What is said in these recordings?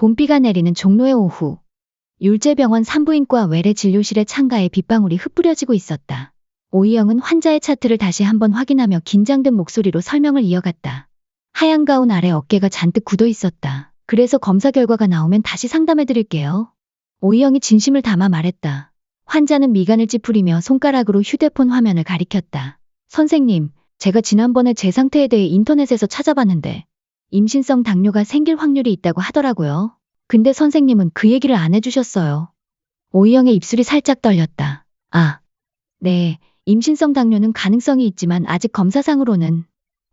봄비가 내리는 종로의 오후. 율제병원 산부인과 외래 진료실의 창가에 빗방울이 흩뿌려지고 있었다. 오이영은 환자의 차트를 다시 한번 확인하며 긴장된 목소리로 설명을 이어갔다. 하얀 가운 아래 어깨가 잔뜩 굳어 있었다. 그래서 검사 결과가 나오면 다시 상담해 드릴게요. 오이영이 진심을 담아 말했다. 환자는 미간을 찌푸리며 손가락으로 휴대폰 화면을 가리켰다. 선생님, 제가 지난번에 제 상태에 대해 인터넷에서 찾아봤는데 임신성 당뇨가 생길 확률이 있다고 하더라고요. 근데 선생님은 그 얘기를 안 해주셨어요. 오이영의 입술이 살짝 떨렸다. 아, 네, 임신성 당뇨는 가능성이 있지만 아직 검사상으로는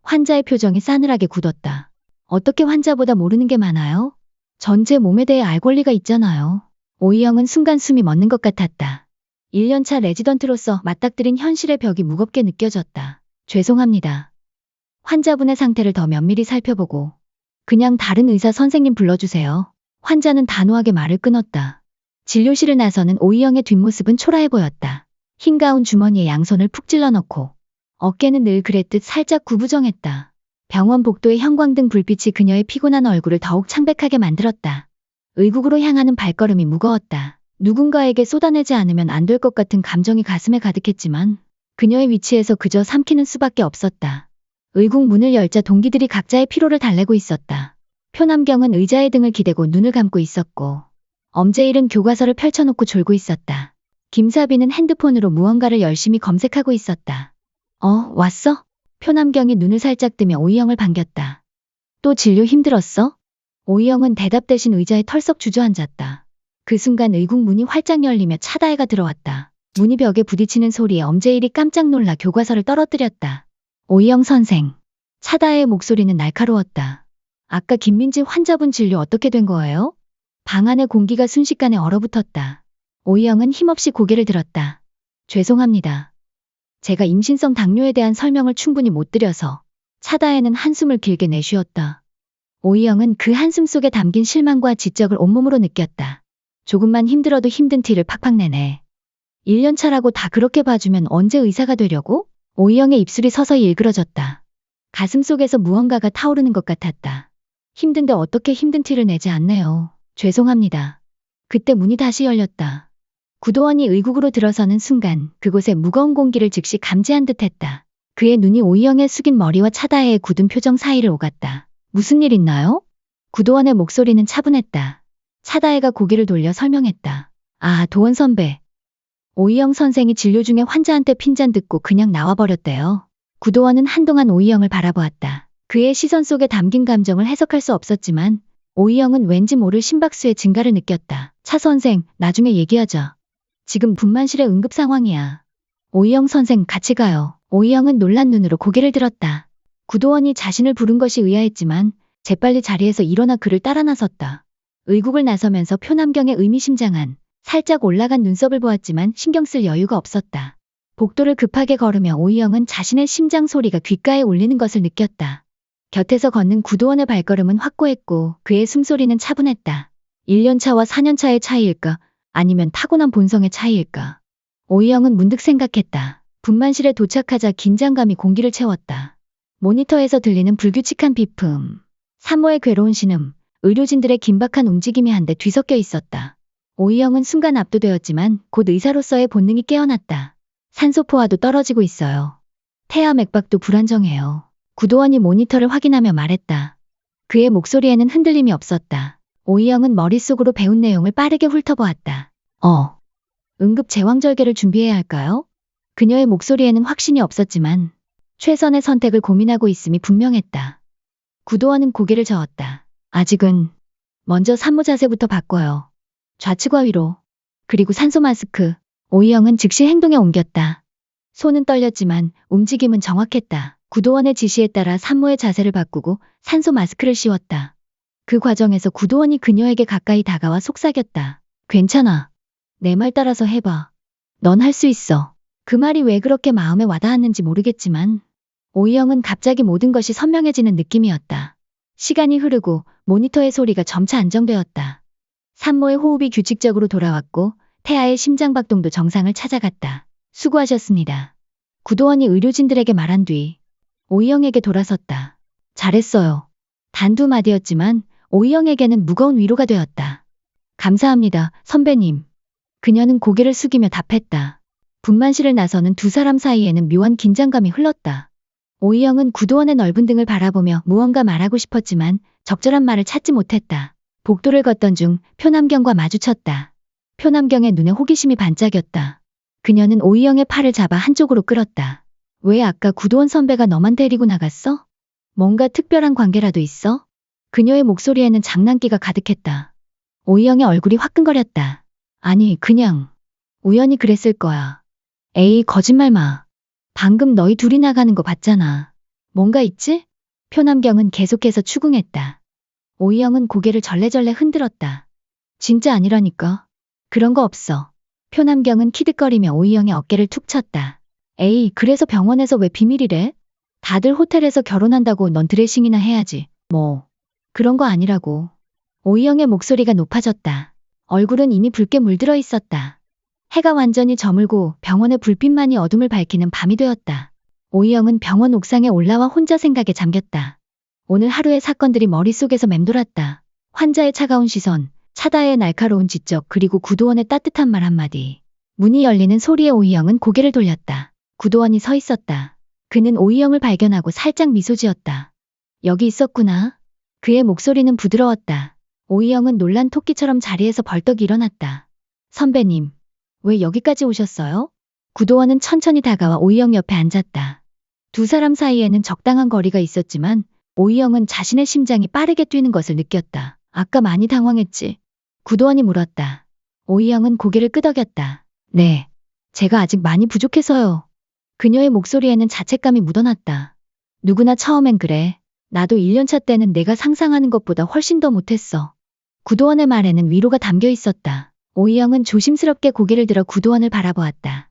환자의 표정이 싸늘하게 굳었다. 어떻게 환자보다 모르는 게 많아요? 전제 몸에 대해 알 권리가 있잖아요. 오이영은 순간 숨이 멎는 것 같았다. 1년차 레지던트로서 맞닥뜨린 현실의 벽이 무겁게 느껴졌다. 죄송합니다. 환자분의 상태를 더 면밀히 살펴보고 그냥 다른 의사 선생님 불러주세요. 환자는 단호하게 말을 끊었다. 진료실을 나서는 오이영의 뒷모습은 초라해 보였다. 흰 가운 주머니에 양손을 푹 찔러 넣고 어깨는 늘 그랬듯 살짝 구부정했다. 병원 복도의 형광등 불빛이 그녀의 피곤한 얼굴을 더욱 창백하게 만들었다. 의국으로 향하는 발걸음이 무거웠다. 누군가에게 쏟아내지 않으면 안 될 것 같은 감정이 가슴에 가득했지만 그녀의 위치에서 그저 삼키는 수밖에 없었다. 의국 문을 열자 동기들이 각자의 피로를 달래고 있었다. 표남경은 의자에 등을 기대고 눈을 감고 있었고 엄재일은 교과서를 펼쳐놓고 졸고 있었다. 김사비는 핸드폰으로 무언가를 열심히 검색하고 있었다. 어, 왔어? 표남경이 눈을 살짝 뜨며 오이영을 반겼다. 또 진료 힘들었어? 오이영은 대답 대신 의자에 털썩 주저앉았다. 그 순간 의국 문이 활짝 열리며 차다혜가 들어왔다. 문이 벽에 부딪히는 소리에 엄재일이 깜짝 놀라 교과서를 떨어뜨렸다. 오이영 선생. 차다혜의 목소리는 날카로웠다. 아까 김민지 환자분 진료 어떻게 된 거예요? 방 안의 공기가 순식간에 얼어붙었다. 오이영은 힘없이 고개를 들었다. 죄송합니다. 제가 임신성 당뇨에 대한 설명을 충분히 못 드려서 차다혜는 한숨을 길게 내쉬었다. 오이영은 그 한숨 속에 담긴 실망과 지적을 온몸으로 느꼈다. 조금만 힘들어도 힘든 티를 팍팍 내네. 1년 차라고 다 그렇게 봐주면 언제 의사가 되려고? 오이영의 입술이 서서히 일그러졌다. 가슴 속에서 무언가가 타오르는 것 같았다. 힘든데 어떻게 힘든 티를 내지 않네요. 죄송합니다. 그때 문이 다시 열렸다. 구도원이 의국으로 들어서는 순간 그곳에 무거운 공기를 즉시 감지한 듯 했다. 그의 눈이 오이영의 숙인 머리와 차다혜의 굳은 표정 사이를 오갔다. 무슨 일 있나요? 구도원의 목소리는 차분했다. 차다혜가 고개를 돌려 설명했다. 아, 도원 선배. 오이영 선생이 진료 중에 환자한테 핀잔 듣고 그냥 나와버렸대요. 구도원은 한동안 오이영을 바라보았다. 그의 시선 속에 담긴 감정을 해석할 수 없었지만 오이영은 왠지 모를 심박수의 증가를 느꼈다. 차 선생, 나중에 얘기하자. 지금 분만실의 응급 상황이야. 오이영 선생 같이 가요. 오이영은 놀란 눈으로 고개를 들었다. 구도원이 자신을 부른 것이 의아했지만 재빨리 자리에서 일어나 그를 따라 나섰다. 의국을 나서면서 표남경의 의미심장한 살짝 올라간 눈썹을 보았지만 신경 쓸 여유가 없었다. 복도를 급하게 걸으며 오이영은 자신의 심장 소리가 귓가에 울리는 것을 느꼈다. 곁에서 걷는 구도원의 발걸음은 확고했고 그의 숨소리는 차분했다. 1년차와 4년차의 차이일까? 아니면 타고난 본성의 차이일까? 오이영은 문득 생각했다. 분만실에 도착하자 긴장감이 공기를 채웠다. 모니터에서 들리는 불규칙한 비품, 산모의 괴로운 신음, 의료진들의 긴박한 움직임이 한데 뒤섞여 있었다. 오이영은 순간 압도되었지만 곧 의사로서의 본능이 깨어났다. 산소포화도 떨어지고 있어요. 태아 맥박도 불안정해요. 구도원이 모니터를 확인하며 말했다. 그의 목소리에는 흔들림이 없었다. 오이영은 머릿속으로 배운 내용을 빠르게 훑어보았다. 어. 응급 제왕절개를 준비해야 할까요? 그녀의 목소리에는 확신이 없었지만 최선의 선택을 고민하고 있음이 분명했다. 구도원은 고개를 저었다. 아직은 먼저 산모 자세부터 바꿔요. 좌측과 위로. 그리고 산소 마스크. 오이영은 즉시 행동에 옮겼다. 손은 떨렸지만 움직임은 정확했다. 구도원의 지시에 따라 산모의 자세를 바꾸고 산소 마스크를 씌웠다. 그 과정에서 구도원이 그녀에게 가까이 다가와 속삭였다. 괜찮아. 내 말 따라서 해봐. 넌 할 수 있어. 그 말이 왜 그렇게 마음에 와닿았는지 모르겠지만 오이영은 갑자기 모든 것이 선명해지는 느낌이었다. 시간이 흐르고 모니터의 소리가 점차 안정되었다. 산모의 호흡이 규칙적으로 돌아왔고 태아의 심장박동도 정상을 찾아갔다. 수고하셨습니다. 구도원이 의료진들에게 말한 뒤 오이영에게 돌아섰다. 잘했어요. 단두 마디였지만 오이영에게는 무거운 위로가 되었다. 감사합니다, 선배님. 그녀는 고개를 숙이며 답했다. 분만실을 나서는 두 사람 사이에는 묘한 긴장감이 흘렀다. 오이영은 구도원의 넓은 등을 바라보며 무언가 말하고 싶었지만 적절한 말을 찾지 못했다. 복도를 걷던 중 표남경과 마주쳤다. 표남경의 눈에 호기심이 반짝였다. 그녀는 오이영의 팔을 잡아 한쪽으로 끌었다. 왜 아까 구도원 선배가 너만 데리고 나갔어? 뭔가 특별한 관계라도 있어? 그녀의 목소리에는 장난기가 가득했다. 오이영의 얼굴이 화끈거렸다. 아니, 그냥 우연히 그랬을 거야. 에이, 거짓말 마. 방금 너희 둘이 나가는 거 봤잖아. 뭔가 있지? 표남경은 계속해서 추궁했다. 오이영은 고개를 절레절레 흔들었다. 진짜 아니라니까. 그런 거 없어. 표남경은 키득거리며 오이영의 어깨를 툭 쳤다. 에이, 그래서 병원에서 왜 비밀이래? 다들 호텔에서 결혼한다고 넌 드레싱이나 해야지. 뭐. 그런 거 아니라고. 오이영의 목소리가 높아졌다. 얼굴은 이미 붉게 물들어 있었다. 해가 완전히 저물고 병원의 불빛만이 어둠을 밝히는 밤이 되었다. 오이영은 병원 옥상에 올라와 혼자 생각에 잠겼다. 오늘 하루의 사건들이 머릿속에서 맴돌았다. 환자의 차가운 시선, 차다의 날카로운 지적, 그리고 구도원의 따뜻한 말 한마디. 문이 열리는 소리에 오이영은 고개를 돌렸다. 구도원이 서 있었다. 그는 오이영을 발견하고 살짝 미소 지었다. 여기 있었구나. 그의 목소리는 부드러웠다. 오이영은 놀란 토끼처럼 자리에서 벌떡 일어났다. 선배님, 왜 여기까지 오셨어요? 구도원은 천천히 다가와 오이영 옆에 앉았다. 두 사람 사이에는 적당한 거리가 있었지만 오이영은 자신의 심장이 빠르게 뛰는 것을 느꼈다. 아까 많이 당황했지. 구도원이 물었다. 오이영은 고개를 끄덕였다. 네. 제가 아직 많이 부족해서요. 그녀의 목소리에는 자책감이 묻어났다. 누구나 처음엔 그래. 나도 1년차 때는 내가 상상하는 것보다 훨씬 더 못했어. 구도원의 말에는 위로가 담겨 있었다. 오이영은 조심스럽게 고개를 들어 구도원을 바라보았다.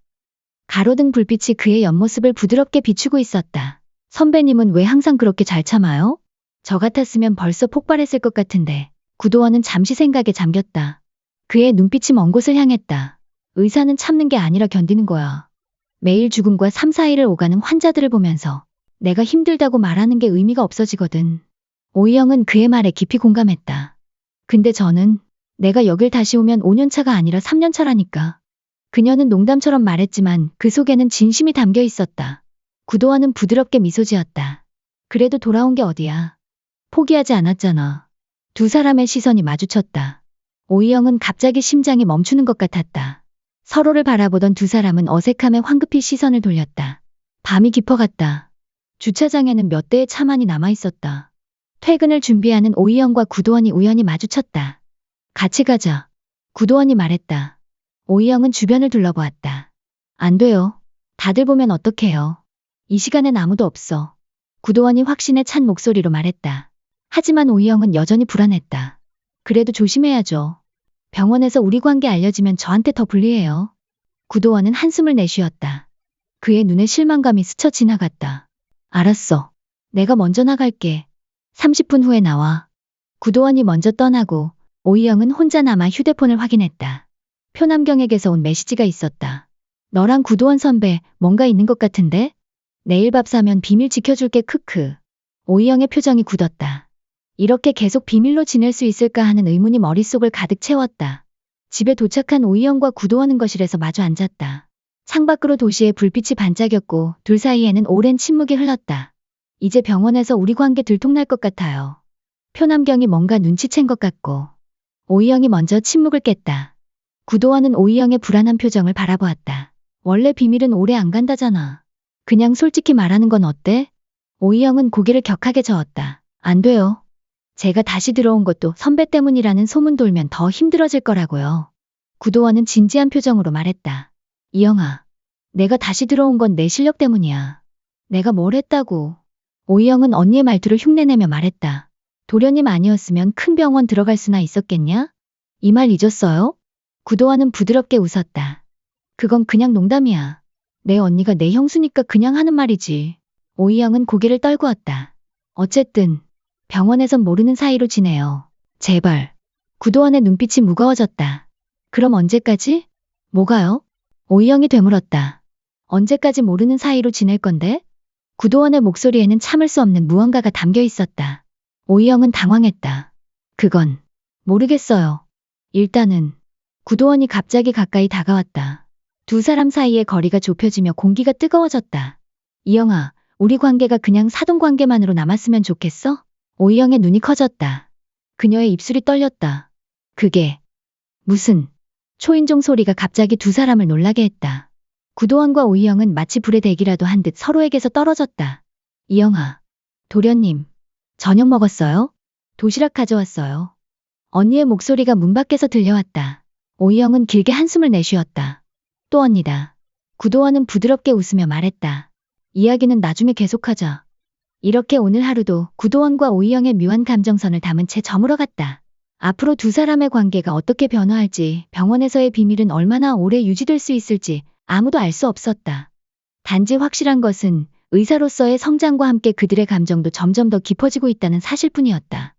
가로등 불빛이 그의 옆모습을 부드럽게 비추고 있었다. 선배님은 왜 항상 그렇게 잘 참아요? 저 같았으면 벌써 폭발했을 것 같은데. 구도원은 잠시 생각에 잠겼다. 그의 눈빛이 먼 곳을 향했다. 의사는 참는 게 아니라 견디는 거야. 매일 죽음과 삶 사이를 오가는 환자들을 보면서 내가 힘들다고 말하는 게 의미가 없어지거든. 오이영은 그의 말에 깊이 공감했다. 근데 저는 내가 여길 다시 오면 5년차가 아니라 3년차라니까. 그녀는 농담처럼 말했지만 그 속에는 진심이 담겨 있었다. 구도원은 부드럽게 미소 지었다. 그래도 돌아온 게 어디야. 포기하지 않았잖아. 두 사람의 시선이 마주쳤다. 오이영은 갑자기 심장이 멈추는 것 같았다. 서로를 바라보던 두 사람은 어색함에 황급히 시선을 돌렸다. 밤이 깊어갔다. 주차장에는 몇 대의 차만이 남아 있었다. 퇴근을 준비하는 오이영과 구도원이 우연히 마주쳤다. 같이 가자. 구도원이 말했다. 오이영은 주변을 둘러보았다. 안 돼요. 다들 보면 어떡해요. 이 시간엔 아무도 없어. 구도원이 확신에 찬 목소리로 말했다. 하지만 오이영은 여전히 불안했다. 그래도 조심해야죠. 병원에서 우리 관계 알려지면 저한테 더 불리해요. 구도원은 한숨을 내쉬었다. 그의 눈에 실망감이 스쳐 지나갔다. 알았어. 내가 먼저 나갈게. 30분 후에 나와. 구도원이 먼저 떠나고 오이영은 혼자 남아 휴대폰을 확인했다. 표남경에게서 온 메시지가 있었다. 너랑 구도원 선배 뭔가 있는 것 같은데? 내일 밥 사면 비밀 지켜줄게 크크. 오이영의 표정이 굳었다. 이렇게 계속 비밀로 지낼 수 있을까 하는 의문이 머릿속을 가득 채웠다. 집에 도착한 오이영과 구도원은 거실에서 마주 앉았다. 창밖으로 도시의 불빛이 반짝였고 둘 사이에는 오랜 침묵이 흘렀다. 이제 병원에서 우리 관계 들통날 것 같아요. 표남경이 뭔가 눈치챈 것 같고 오이영이 먼저 침묵을 깼다. 구도원은 오이영의 불안한 표정을 바라보았다. 원래 비밀은 오래 안 간다잖아. 그냥 솔직히 말하는 건 어때? 오이영은 고개를 격하게 저었다. 안 돼요. 제가 다시 들어온 것도 선배 때문이라는 소문 돌면 더 힘들어질 거라고요. 구도원은 진지한 표정으로 말했다. 이영아, 내가 다시 들어온 건 내 실력 때문이야. 내가 뭘 했다고. 오이영은 언니의 말투를 흉내내며 말했다. 도련님 아니었으면 큰 병원 들어갈 수나 있었겠냐? 이 말 잊었어요? 구도원은 부드럽게 웃었다. 그건 그냥 농담이야. 내 언니가 내 형수니까 그냥 하는 말이지. 오이영은 고개를 떨구었다. 어쨌든 병원에선 모르는 사이로 지내요. 제발. 구도원의 눈빛이 무거워졌다. 그럼 언제까지? 뭐가요? 오이영이 되물었다. 언제까지 모르는 사이로 지낼 건데? 구도원의 목소리에는 참을 수 없는 무언가가 담겨 있었다. 오이영은 당황했다. 그건 모르겠어요. 일단은 구도원이 갑자기 가까이 다가왔다. 두 사람 사이의 거리가 좁혀지며 공기가 뜨거워졌다. 이영아, 우리 관계가 그냥 사돈 관계만으로 남았으면 좋겠어? 오이영의 눈이 커졌다. 그녀의 입술이 떨렸다. 그게 무슨 초인종 소리가 갑자기 두 사람을 놀라게 했다. 구도원과 오이영은 마치 불의 대기라도 한 듯 서로에게서 떨어졌다. 이영아, 도련님, 저녁 먹었어요? 도시락 가져왔어요. 언니의 목소리가 문 밖에서 들려왔다. 오이영은 길게 한숨을 내쉬었다. 또 언니다. 구도원은 부드럽게 웃으며 말했다. 이야기는 나중에 계속하자. 이렇게 오늘 하루도 구도원과 오이영의 묘한 감정선을 담은 채 저물어갔다. 앞으로 두 사람의 관계가 어떻게 변화할지, 병원에서의 비밀은 얼마나 오래 유지될 수 있을지 아무도 알 수 없었다. 단지 확실한 것은 의사로서의 성장과 함께 그들의 감정도 점점 더 깊어지고 있다는 사실뿐이었다.